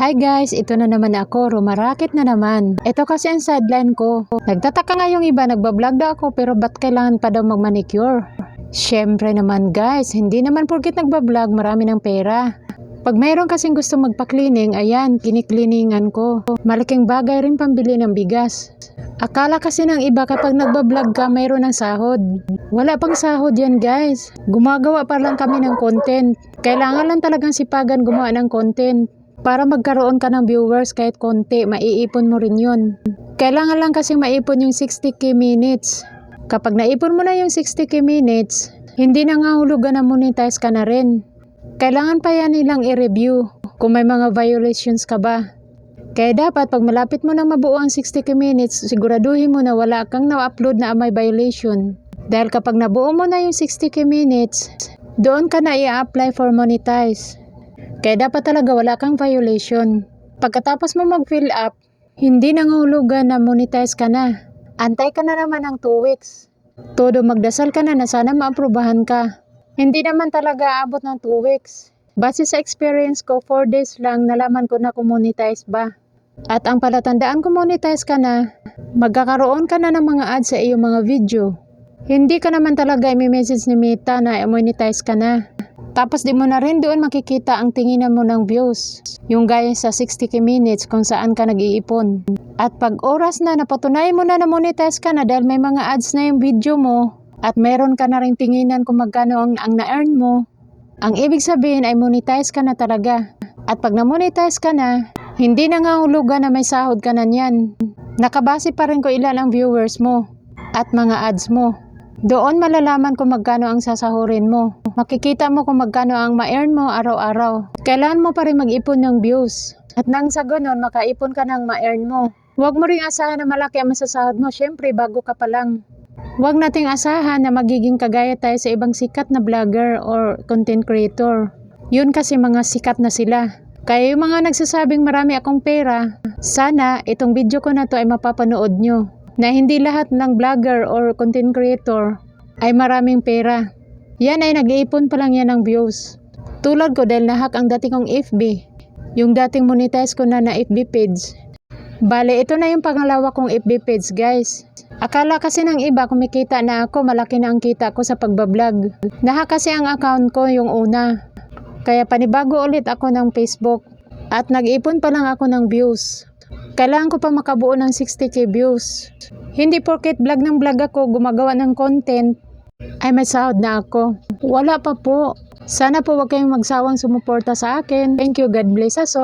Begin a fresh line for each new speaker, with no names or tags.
Hi guys, ito na naman ako, rumarakit na naman. Ito kasi ang sideline ko. Nagtataka nga yung iba, nagbablog daw ako pero ba't kailangan pa daw magmanicure? Siyempre naman guys, hindi naman porket nagbablog marami ng pera. Pag mayroon kasing gusto magpa-cleaning, ayan, kinikliningan ko. Malaking bagay rin pambili ng bigas. Akala kasi ng iba kapag nagbablog ka, mayroon ng sahod. Wala pang sahod yan guys. Gumagawa pa lang kami ng content. Kailangan lang talagang sipagan gumawa ng content. Para magkaroon ka ng viewers kahit konti, maiipon mo rin yun. Kailangan lang kasi maipon yung 60k minutes. Kapag naipon mo na yung 60k minutes, hindi na nga hulugan na monetize ka na rin. Kailangan pa yan nilang i-review kung may mga violations ka ba. Kaya dapat pag malapit mo nang mabuo ang 60k minutes, siguraduhin mo na wala kang na-upload na may violation. Dahil kapag nabuo mo na yung 60k minutes, doon ka na i-apply for monetize. Kaya dapat talaga wala kang violation. Pagkatapos mo mag-fill up, hindi nangahulugan na monetize ka na. Antay ka na naman ng 2 weeks. Todo magdasal ka na na sana maaprubahan ka. Hindi naman talaga aabot ng 2 weeks. Base sa experience ko, 4 days lang nalaman ko na kung monetize ba. At ang palatandaan kung monetize ka na, magkakaroon ka na ng mga ads sa iyong mga video. Hindi ka naman talaga i-message ni Meta na monetize ka na. Tapos di mo na rin doon makikita ang tinginan mo ng views. Yung gaya sa 60k minutes kung saan ka nag-iipon. At pag oras na napatunayan mo na na monetize ka na dahil may mga ads na yung video mo at meron ka na rin tinginan kung magkano ang, ang na-earn mo, ang ibig sabihin ay monetize ka na talaga. At pag na-monetize ka na, hindi na nga hulugan na may sahod ka na niyan. Nakabase pa rin kung ilan ang viewers mo at mga ads mo. Doon malalaman kung magkano ang sasahurin mo. Makikita mo kung magkano ang ma-earn mo araw-araw. Kailangan mo pa rin mag-ipon ng views. At nang sa ganun, makaipon ka ng ma-earn mo. Huwag mo ring asahan na malaki ang masasahod mo. Siyempre, bago ka pa lang. Huwag nating asahan na magiging kagaya tayo sa ibang sikat na vlogger or content creator. Yun kasi mga sikat na sila. Kaya yung mga nagsasabing marami akong pera, sana itong video ko na to ay mapapanood nyo. Na hindi lahat ng vlogger or content creator ay maraming pera. Yan ay nag-iipon pa lang yan ng views. Tulad ko dahil nahak ang dating kong FB. Yung dating monetize ko na na FB page. Bale, ito na yung pangalawa kong FB page guys. Akala kasi ng iba kumikita na ako, malaki na ang kita ko sa pagbablog. Naha kasi ang account ko yung una. Kaya panibago ulit ako ng Facebook. At nag-ipon pa lang ako ng views. Kailangan ko pa makabuo ng 60k views. Hindi porket vlog ng vlog ako, gumagawa ng content, ay may sahod na ako. Wala pa po. Sana po wag kayong magsawang sumuporta sa akin. Thank you, God bless us all.